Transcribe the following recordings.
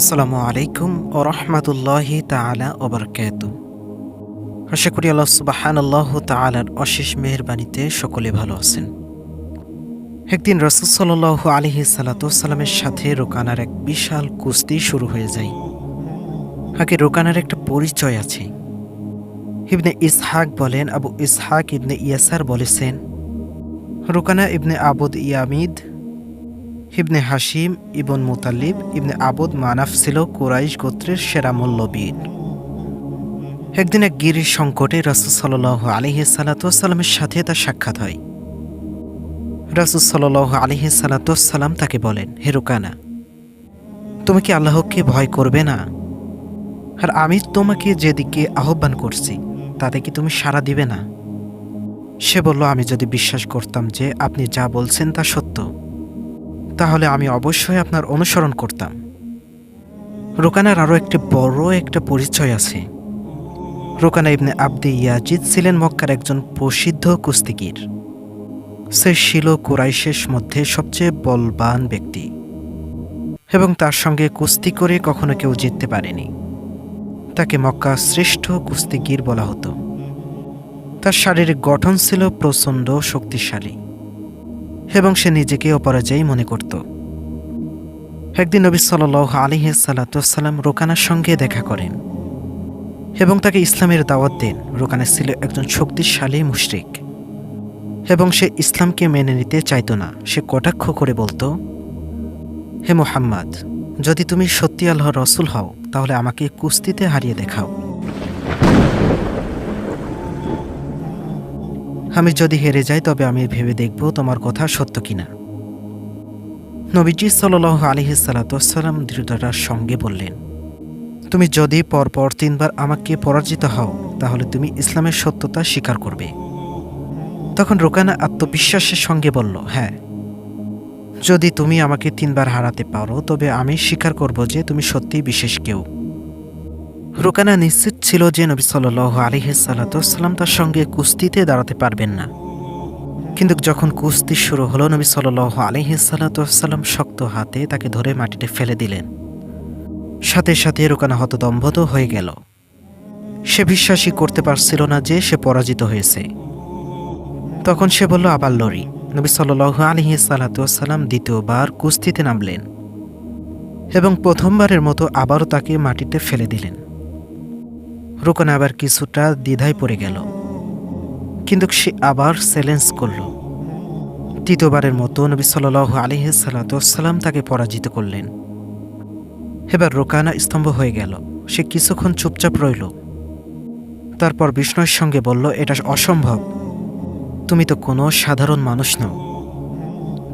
আসসালামু আলাইকুম ও রহমতুল্লাহি তালা ওবরকাত আশা করি আল্লাহ সুবাহান আল্লাহ তালার অশেষ মেহরবানিতে সকলে ভালো আছেন। একদিন রসুল সাল্লাহ আলহি সালাতামের সাথে রোকানার এক বিশাল কুস্তি শুরু হয়ে যায়। আগে রোকানার একটা পরিচয় আছে। ইবনে ইসহাক বলেন, আবু ইসহাক ইবনে ইয়াসার বলেছেন, রোকানা ইবনে আবুদ ইয়ামিদ ইবনে হাসিম ইবন মুতালিব ইবনে আবদ মানাফ ছিল কুরাইশ গোত্রের সেরা মল্লবীর একদিন এক গিরির সংকটে রাসুল সাল আলিহি সালাতামের সাথে তার সাক্ষাৎ হয়। রাসুল সাল আলিহি সালাতাম তাকে বলেন হেরুকানা তুমি কি আল্লাহকে ভয় করবে না? আর আমি তোমাকে যেদিকে আহ্বান করছি, তাতে কি তুমি সাড়া দিবে না? সে বলল, আমি যদি বিশ্বাস করতাম যে আপনি যা বলছেন তা সত্য। তাহলে আমি অবশ্যই আপনার অনুসরণ করতাম। রোকানার আরও একটি বড় একটা পরিচয় আছে। রোকানা ইবনে আব্দি ইয়াজিদ ছিলেন মক্কার একজন প্রসিদ্ধ কুস্তিগির। সে ছিল কুরাইশের মধ্যে সবচেয়ে বলবান ব্যক্তি এবং তার সঙ্গে কুস্তি করে কখনো কেউ জিততে পারেনি। তাকে মক্কা শ্রেষ্ঠ কুস্তিগির বলা হতো। তার শারীরিক গঠন ছিল প্রচণ্ড শক্তিশালী। এবং সে নিজেকে অপরাজয়ী মনে করত। একদিন নবী সাল আলিহে সালাতাম রোকানার সঙ্গে দেখা করেন এবং তাকে ইসলামের দাওয়াত দেন। রোকানা ছিল একজন শক্তিশালী মুশরিক এবং সে ইসলামকে মেনে নিতে চাইত না। সে কটাক্ষ করে বলতো, হে মোহাম্মদ, যদি তুমি সত্যি আল্লাহ রসুল হও, তাহলে আমাকে কুস্তিতে হারিয়ে দেখাও। আমি যদি হেরে যাই, তবে আমি ভেবে দেখব তোমার কথা সত্য কিনা। নবীজি সাল আলহি সালাতাম দৃঢ়তার সঙ্গে বললেন, তুমি যদি পরপর তিনবার আমাকে পরাজিত হও, তাহলে তুমি ইসলামের সত্যতা স্বীকার করবে। তখন রোকানা আত্মবিশ্বাসের সঙ্গে বলল হ্যাঁ যদি তুমি আমাকে তিনবার হারাতে পারো, তবে আমি স্বীকার করব যে তুমি সত্যিই বিশেষ কেউ। রোকানা নিশ্চিত ছিল যে নবী সাল আলিহাসাল্লাম তার সঙ্গে কুস্তিতে দাঁড়াতে পারবেন না। কিন্তু যখন কুস্তি শুরু হলো, নবী সাল আলিহাসাল্লাম শক্ত হাতে তাকে ধরে মাটিতে ফেলে দিলেন। সাথে সাথে রোকানা হতদম্ভত হয়ে গেল। সে বিশ্বাসই করতে পারছিল না যে সে পরাজিত হয়েছে। তখন সে বলল, আবার লড়ি। নবী সাল আলিহি সাল্লাতাম দ্বিতীয়বার কুস্তিতে নামলেন এবং প্রথমবারের মতো আবারও তাকে মাটিতে ফেলে দিলেন। রোকন আবার কিছুটা দ্বিধায় পড়ে গেল। কিন্তু সে আবার চ্যালেঞ্জ করল। তৃতীয়বারের মতো নবী সাল আলিহি সাল্লাতাম তাকে পরাজিত করলেন। এবার রোকানা স্তম্ভ হয়ে গেল। সে কিছুক্ষণ চুপচাপ রইল। তারপর বিষ্ণুর সঙ্গে বলল, এটা অসম্ভব। তুমি তো কোনো সাধারণ মানুষ নও।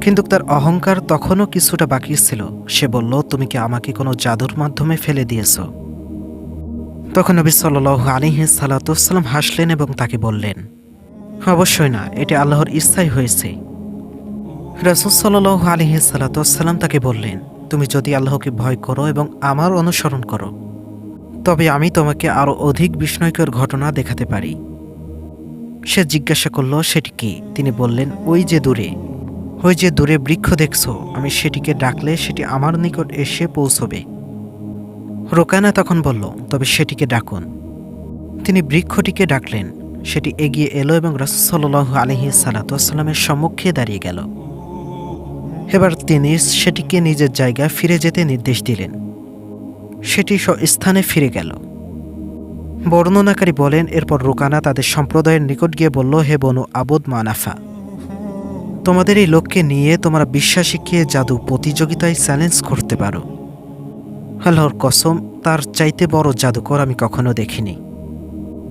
কিন্তু তার অহংকার তখনও কিছুটা বাকি ছিল। সে বলল, তুমি কি আমাকে কোনো জাদুর মাধ্যমে ফেলে দিয়েছ? তখন নবী সাল আলিহি সালাতাম হাসলেন এবং তাকে বললেন, অবশ্যই না, এটা আল্লাহর ইচ্ছাই হয়েছে। রাসুল সাল আলিহি সালাতাম তাকে বললেন, তুমি যদি আল্লাহকে ভয় করো এবং আমার অনুসরণ করো, তবে আমি তোমাকে আরও অধিক বিস্ময়কর ঘটনা দেখাতে পারি। সে জিজ্ঞাসা করল, সেটি কি? তিনি বললেন, ওই যে দূরে। ওই যে দূরে বৃক্ষ দেখছ, আমি সেটিকে ডাকলে সেটি আমার নিকট এসে পৌঁছবে। রোকানা তখন বলল, তবে সেটিকে ডাকুন। তিনি বৃক্ষটিকে ডাকলেন। সেটি এগিয়ে এলো এবং রসল আলহি সালাতামের সম্মুখে দাঁড়িয়ে গেল। এবার তিনি সেটিকে নিজের জায়গায় ফিরে যেতে নির্দেশ দিলেন। সেটি স্থানে ফিরে গেল। বর্ণনাকারী বলেন, এরপর রোকানা তাদের সম্প্রদায়ের নিকট গিয়ে বলল, হে বনু আবদ মানাফা, তোমাদের এই লোককে নিয়ে তোমরা বিশ্বাসীকে জাদু প্রতিযোগিতায় চ্যালেঞ্জ করতে পারো। আল্লাহর কসম, তার চাইতে বড় জাদুকর আমি কখনো দেখিনি।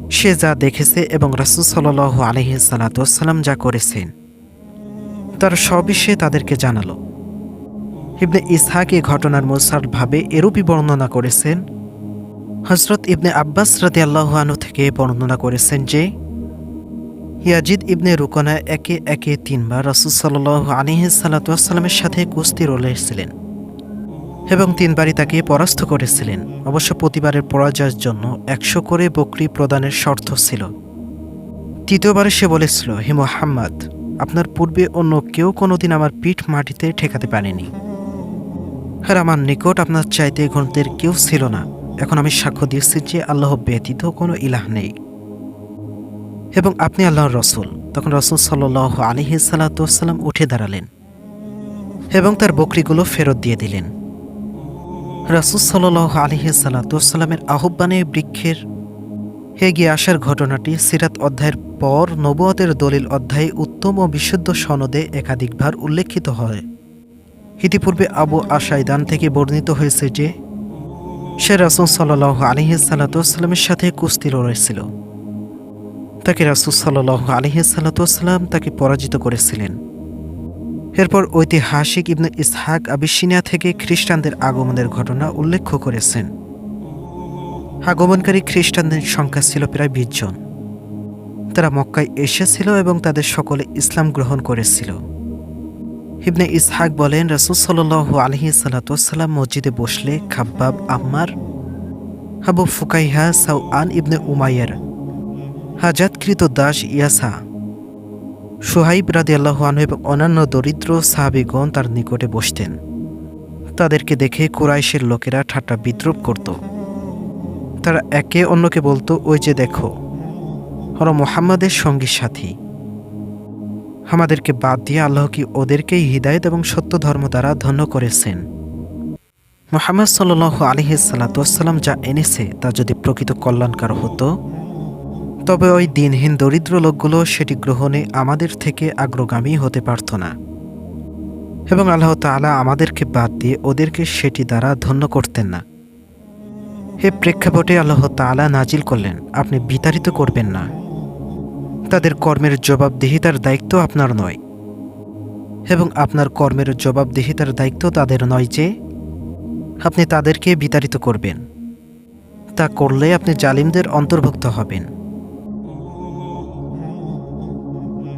সে যা দেখেছে এবং রাসুল সাল আলহি সালাতাম যা করেছেন, তার সবই সে তাদেরকে জানালো। ইবনে ইসহাক এই ঘটনার মোসারভাবে এরূপই বর্ণনা করেছেন হজরত ইবনে আব্বাস রাতে আল্লাহানু থেকে বর্ণনা করেছেন যে, ইয়াজিদ ইবনে রুকনা একে একে তিনবার রসুল সাল আলিহ সাল্লাতামের সাথে কুস্তি রোলেছিলেন এবং তিনবারই তাকে পরাস্ত করেছিলেন। অবশ্য প্রতিবারের পরাজয়ের জন্য একশো করে বকরি প্রদানের শর্ত ছিল। তৃতীয়বারে সে বলেছিল, হে মোহাম্মদ, আপনার পূর্বে অন্য কেউ কোনোদিন আমার পিঠ মাটিতে ঠেকাতে পারেনি। আর আমার নিকট আপনার চাইতে গণতের কেউ ছিল না। এখন আমি সাক্ষ্য দিয়েছি যে আল্লাহ ব্যতীত কোনো ইলাহ নেই। এবং আপনি আল্লাহর রসুল। তখন রসুল সাল আলিহি সাল্লাতাম উঠে দাঁড়ালেন এবং তার বকরিগুলো ফেরত দিয়ে দিলেন। রসুল সাল আলিহি সাল্লাতামের আহ্বানে বৃক্ষের এগিয়ে আসার ঘটনাটি সিরাত অধ্যায়ের পর নবুয়তের দলিল অধ্যায়ে উত্তম ও বিশুদ্ধ সনদে একাধিকবার উল্লেখিত হয়। ইতিপূর্বে আবু আশাইদান থেকে বর্ণিত হয়েছে যে, সে রাসুল সাল্লাহ আলিহাসাল্লাতামের সাথে কুস্তি লড়াইছিল তাকে রাসুল সাল্লাহ আলিহাসাল্লাতাম তাকে পরাজিত করেছিলেন। এরপর ঐতিহাসিক ইবনে ইসহাক আবিসিনিয়া থেকে খ্রিস্টানদের আগমনের ঘটনা উল্লেখ করেছেন। আগমনকারী খ্রিস্টানদের সংখ্যা ছিল প্রায় বিশ জন। তারা মক্কায় এসেছিল এবং তাদের সকলে ইসলাম গ্রহণ করেছিল। ইবনে ইসহাক বলেন, রাসুল সাল আলহি সাল্লাতাম মসজিদে বসলে খাব্বাব, আম্মার হাবু ফুকাইহা সাউ আন ইবনে উমাইয়ার, হাজাতকৃত দাস ইয়াসা সোহাইব রাদি আল্লাহানু এবং অন্যান্য দরিদ্র সাহাবিগণ তার নিকটে বসতেন। তাদেরকে দেখে কুরাইশের লোকেরা ঠাট্টা বিদ্রুপ করত। তারা একে অন্যকে বলতো, ওই যে দেখো, ওরা মোহাম্মদের সঙ্গী সাথী। আমাদেরকে বাদ দিয়ে আল্লাহ কি ওদেরকেই হৃদায়ত এবং সত্য ধর্ম দ্বারা ধন্য করেছেন? মোহাম্মদ সাল আলহি সাল্লাতাম যা এনেছে তা যদি প্রকৃত কল্যাণকার হতো তবে ওই দিনহীন দরিদ্র লোকগুলো সেটি গ্রহণে আমাদের থেকে আগ্রগামী হতে পারত না। এবং আল্লাহ তালা আমাদেরকে বাদ দিয়ে ওদেরকে সেটি দ্বারা ধন্য করতেন না। হে প্রেক্ষাপটে আল্লাহ তালা নাজিল করলেন, আপনি বিতাড়িত করবেন না। তাদের কর্মের জবাবদিহিতার দায়িত্ব আপনার নয়। এবং আপনার কর্মের জবাবদিহিতার দায়িত্ব তাদের নয় যে, আপনি তাদেরকে বিতাড়িত করবেন। তা করলে আপনি জালিমদের অন্তর্ভুক্ত হবেন।